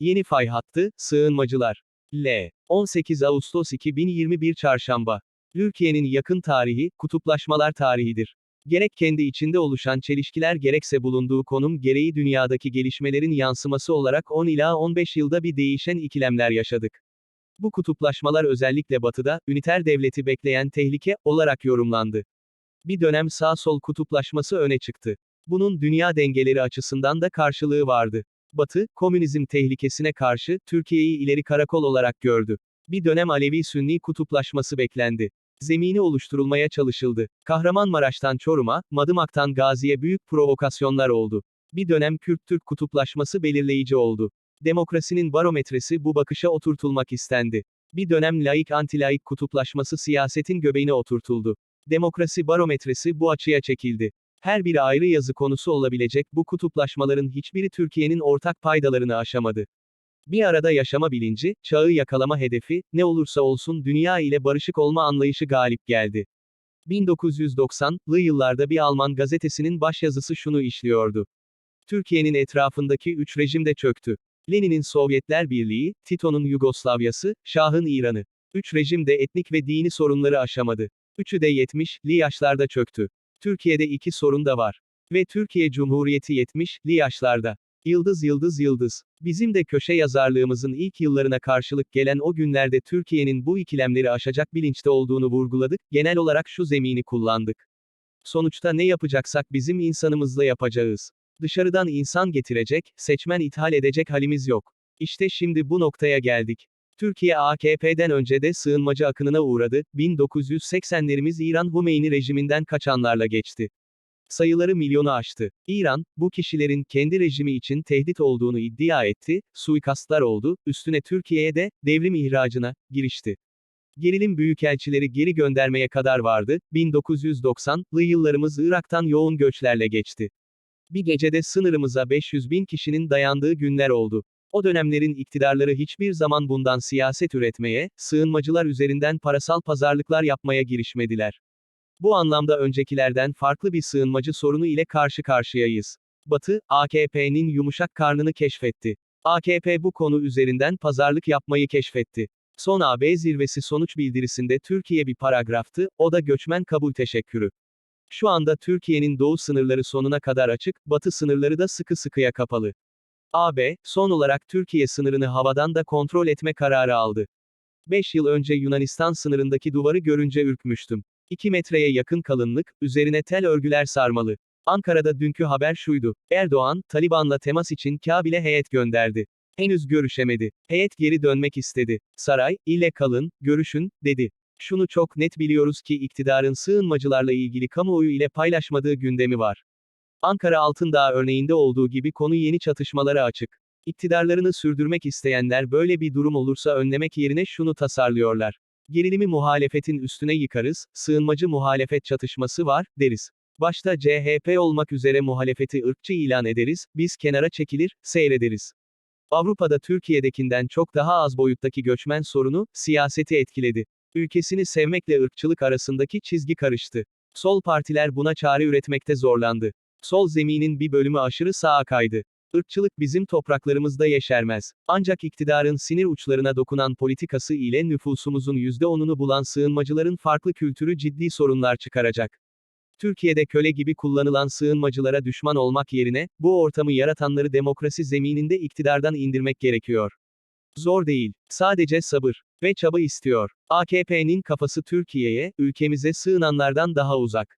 Yeni fay hattı, sığınmacılar. L. 18 Ağustos 2021 Çarşamba. Türkiye'nin yakın tarihi, kutuplaşmalar tarihidir. Gerek kendi içinde oluşan çelişkiler gerekse bulunduğu konum gereği dünyadaki gelişmelerin yansıması olarak 10 ila 15 yılda bir değişen ikilemler yaşadık. Bu kutuplaşmalar özellikle batıda, üniter devleti bekleyen tehlike, olarak yorumlandı. Bir dönem sağ-sol kutuplaşması öne çıktı. Bunun dünya dengeleri açısından da karşılığı vardı. Batı, komünizm tehlikesine karşı, Türkiye'yi ileri karakol olarak gördü. Bir dönem Alevi-Sünni kutuplaşması beklendi. Zemini oluşturulmaya çalışıldı. Kahramanmaraş'tan Çorum'a, Madımak'tan Gazi'ye büyük provokasyonlar oldu. Bir dönem Kürt-Türk kutuplaşması belirleyici oldu. Demokrasinin barometresi bu bakışa oturtulmak istendi. Bir dönem laik-antilaik kutuplaşması siyasetin göbeğine oturtuldu. Demokrasi barometresi bu açıya çekildi. Her biri ayrı yazı konusu olabilecek bu kutuplaşmaların hiçbiri Türkiye'nin ortak paydalarını aşamadı. Bir arada yaşama bilinci, çağı yakalama hedefi, ne olursa olsun dünya ile barışık olma anlayışı galip geldi. 1990'lı yıllarda bir Alman gazetesinin başyazısı şunu işliyordu. Türkiye'nin etrafındaki üç rejim de çöktü. Lenin'in Sovyetler Birliği, Tito'nun Yugoslavyası, Şah'ın İran'ı. Üç rejim de etnik ve dini sorunları aşamadı. Üçü de 70'li yaşlarda çöktü. Türkiye'de iki sorun da var. Ve Türkiye Cumhuriyeti 70'li yaşlarda. Yıldız yıldız yıldız. Bizim de köşe yazarlığımızın ilk yıllarına karşılık gelen o günlerde Türkiye'nin bu ikilemleri aşacak bilinçte olduğunu vurguladık, genel olarak şu zemini kullandık. Sonuçta ne yapacaksak bizim insanımızla yapacağız. Dışarıdan insan getirecek, seçmen ithal edecek halimiz yok. İşte şimdi bu noktaya geldik. Türkiye AKP'den önce de sığınmacı akınına uğradı, 1980'lerimiz İran Hümeyni rejiminden kaçanlarla geçti. Sayıları milyonu aştı. İran, bu kişilerin kendi rejimi için tehdit olduğunu iddia etti, suikastlar oldu, üstüne Türkiye'ye de, devrim ihracına, girişti. Gerilim büyükelçileri geri göndermeye kadar vardı, 1990'lı yıllarımız Irak'tan yoğun göçlerle geçti. Bir gecede sınırımıza 500 bin kişinin dayandığı günler oldu. O dönemlerin iktidarları hiçbir zaman bundan siyaset üretmeye, sığınmacılar üzerinden parasal pazarlıklar yapmaya girişmediler. Bu anlamda öncekilerden farklı bir sığınmacı sorunu ile karşı karşıyayız. Batı, AKP'nin yumuşak karnını keşfetti. AKP bu konu üzerinden pazarlık yapmayı keşfetti. Son AB zirvesi sonuç bildirisinde Türkiye bir paragraftı, o da göçmen kabul teşekkürü. Şu anda Türkiye'nin doğu sınırları sonuna kadar açık, batı sınırları da sıkı sıkıya kapalı. AB, son olarak Türkiye sınırını havadan da kontrol etme kararı aldı. 5 yıl önce Yunanistan sınırındaki duvarı görünce ürkmüştüm. 2 metreye yakın kalınlık, üzerine tel örgüler sarmalı. Ankara'da dünkü haber şuydu. Erdoğan, Taliban'la temas için Kabil'e heyet gönderdi. Henüz görüşemedi. Heyet geri dönmek istedi. Saray, ile kalın, görüşün, dedi. Şunu çok net biliyoruz ki iktidarın sığınmacılarla ilgili kamuoyu ile paylaşmadığı gündemi var. Ankara Altındağ örneğinde olduğu gibi konu yeni çatışmalara açık. İktidarlarını sürdürmek isteyenler böyle bir durum olursa önlemek yerine şunu tasarlıyorlar. Gerilimi muhalefetin üstüne yıkarız, sığınmacı muhalefet çatışması var, deriz. Başta CHP olmak üzere muhalefeti ırkçı ilan ederiz, biz kenara çekilir, seyrederiz. Avrupa'da Türkiye'dekinden çok daha az boyuttaki göçmen sorunu, siyaseti etkiledi. Ülkesini sevmekle ırkçılık arasındaki çizgi karıştı. Sol partiler buna çare üretmekte zorlandı. Sol zeminin bir bölümü aşırı sağa kaydı. Irkçılık bizim topraklarımızda yeşermez. Ancak iktidarın sinir uçlarına dokunan politikası ile nüfusumuzun %10'unu bulan sığınmacıların farklı kültürü ciddi sorunlar çıkaracak. Türkiye'de köle gibi kullanılan sığınmacılara düşman olmak yerine, bu ortamı yaratanları demokrasi zemininde iktidardan indirmek gerekiyor. Zor değil. Sadece sabır ve çaba istiyor. AKP'nin kafası Türkiye'ye, ülkemize sığınanlardan daha uzak.